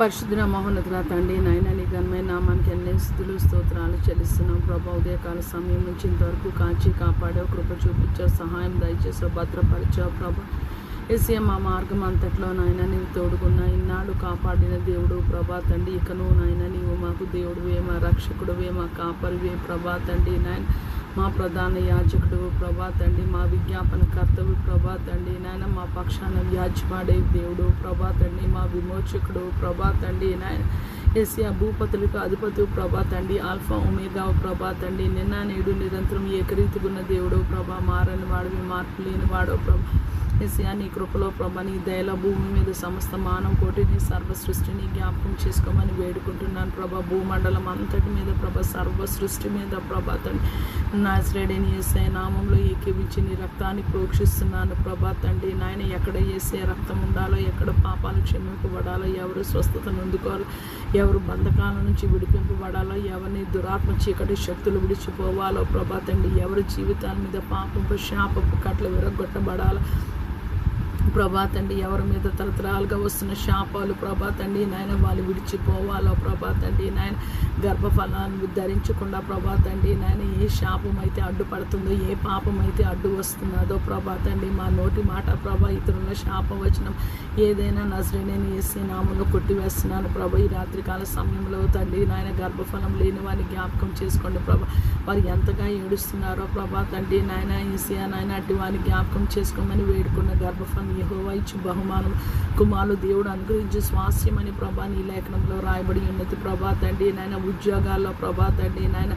పరిశుద్ధ మహోన్నతుల తండ్రి నాయన నీ ఘనమైన నామానికి అన్ని స్థుతులు స్తోత్రాలు చెల్లిస్తున్నాం. ప్రభా ఉదయకాల సమయం నుంచి ఇంతవరకు కాచి కాపాడావు. కృప చూపించావు. సహాయం దయచేసావు. భద్రపరిచావు. ప్రభా ఎస్ఏ మా మార్గం అంతట్లో నాయన నీవు తోడుకున్న ఇన్నాళ్ళు కాపాడిన దేవుడు ప్రభా తండ్రి ఇకను నాయన నీ మాకు దేవుడువే మా రక్షకుడువే మా కాపరివే. ప్రభా తండ్రి నాయన మా ప్రధాన యాజకుడు ప్రభా తండ్రి మా విజ్ఞాపన కర్తవు ప్రభా తండ్రి నాయన మా పక్షాన వ్యాజ్యమాడే దేవుడు. ప్రభా తండ్రి మా విమోచకుడు. ప్రభా తండ్రి నాయన ఏసియా భూపతులకు అధిపతి ప్రభా తండ్రి ఆల్ఫా ఉమేగా ప్రభా తండ్రి నిన్న నేడు నిరంతరం ఏకరీతిగున్న దేవుడు ప్రభా మారని వాడివి మార్పు లేని వాడో ప్రభా. ఎస్యా నీ కృపలో ప్రభా నీ దయల భూమి మీద సమస్త మానవ కోటిని సర్వ సృష్టిని జ్ఞాపకం చేసుకోమని వేడుకుంటున్నాను ప్రభా. భూమండలం అంతటి మీద ప్రభా సర్వ సృష్టి మీద ప్రభా తండ్రి. నాజరేడని ఏసఐ ఎస్ఐ నామంలో ఏకీవించి నీ రక్తాన్ని ప్రోక్షిస్తున్నాను ప్రభా తండ్రి. నాయన ఎక్కడ వేసే రక్తం ఉండాలో ఎక్కడ పాపాలు క్షమింపబడాలో ఎవరు స్వస్థత నొందుకోవాలో ఎవరు బంధకాల నుంచి విడిపింపబడాలో ఎవరిని దురాత్మ చీకటి శక్తులు విడిచిపోవాలో ప్రభా తండ్రి ఎవరి జీవితాల మీద పాపపు శాపపు కట్లు విరగొట్టబడాలో ప్రభా తండ్రి ఎవరి మీద తరతరాలుగా వస్తున్న శాపాలు ప్రభా తండ్రి నాయన వాళ్ళు విడిచిపోవాలో ప్రభా తండ్రి నాయన గర్భఫలాన్ని ధరించకుండా ప్రభా తండ్రి నాయన ఏ శాపం అయితే అడ్డుపడుతుందో ఏ పాపం అయితే అడ్డు వస్తున్నదో ప్రభా తండ్రి మా నోటి మాట ప్రభా ఇతరుల శాపం వచ్చిన ఏదైనా నజరేనేను వేసి నామంలో కొట్టివేస్తున్నాను ప్రభా. ఈ రాత్రికాల సమయంలో తండ్రి నాయన గర్భఫలం లేని వారిని జ్ఞాపకం చేసుకోండి ప్రభా. వారు ఎంతగా ఏడుస్తున్నారో ప్రభా తండ్రి నాయన ఏసీ నాయన అటు వారిని జ్ఞాపకం చేసుకోమని వేడుకున్న గర్భఫలం యహోవా ఇచ్చు బహుమానం. కుమారులు దేవుడు అనుగ్రహించి స్వాస్యమని ప్రభా నీ లేఖనంలో రాయబడి ఉన్నది. ప్రభా తండ్రి నాయన ఉద్యోగాల్లో ప్రభా తండ్రి నాయన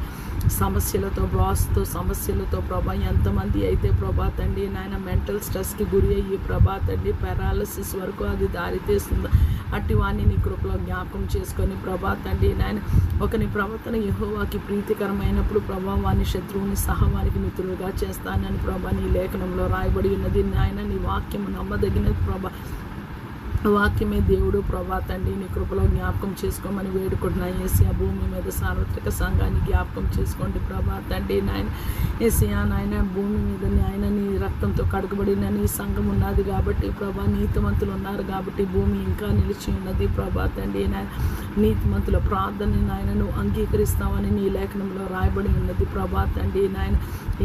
సమస్యలతో బాస్తో సమస్యలతో ప్రభా ఎంతమంది అయితే ప్రభా తండ్రి నాయన మెంటల్ స్ట్రెస్కి గురి అయ్యి ప్రభా తండ్రి పెరాలసిస్ వరకు అది దారితీస్తుంది అట్టి వాణిని నీ కృపలో జ్ఞాపకం చేసుకొని ప్రభా తండ్రి నాయన ఒకని ప్రవర్తన యహోవాకి ప్రీతికరమైనప్పుడు ప్రభా వాని శత్రువుని సహా వారికి మిత్రులుగా చేస్తానని ప్రభా నీ లేఖనంలో రాయబడి ఉన్నది. నాయన నీ వాక్యము నమ్మదగినది ప్రభా. వాక్యమే దేవుడు ప్రభా తండ్రి నీ కృపలో జ్ఞాపకం చేసుకోమని వేడుకుంటున్నాయి ఏసీ ఆ భూమి మీద సార్వత్రిక సంఘాన్ని జ్ఞాపకం చేసుకోండి ప్రభా తండ్రి నాయన. ఏసయా నాయన భూమి మీద నాయన నీ రక్తంతో కడగబడిన నీ సంఘం ఉన్నది కాబట్టి ప్రభా నీతిమంతులు ఉన్నారు కాబట్టి భూమి ఇంకా నిలిచి ఉన్నది ప్రభా తండ్రి నాయన నీతిమంతుల ప్రార్థన నాయన నువ్వు అంగీకరిస్తావని నీ లేఖనంలో రాయబడి ఉన్నది ప్రభా తండ్రి నాయన.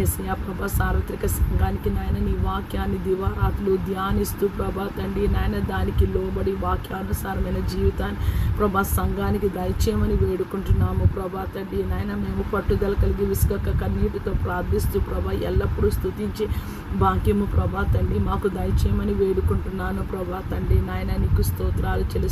ఏసయా ప్రభా సార్వత్రిక సంఘానికి నాయన నీ వాక్యాన్ని దివారాతులు ధ్యానిస్తూ ప్రభా తండ్రి నాయన దానికి లోబడి వాక్యానుసారమైన జీవితాన్ని ప్రభా సంఘానికి దయచేయమని వేడుకుంటున్నాము ప్రభా తండ్రి నాయన. మేము పట్టుదల కలిగి విసుగక కన్నీటితో ప్రార్థిస్తూ ప్రభా ఎల్లప్పుడూ స్థుతించి భాగ్యము ప్రభా తండ్రి మాకు దయచేయమని వేడుకుంటున్నాను ప్రభా తండ్రి నాయన నీకు స్తోత్రాలు చెల్లి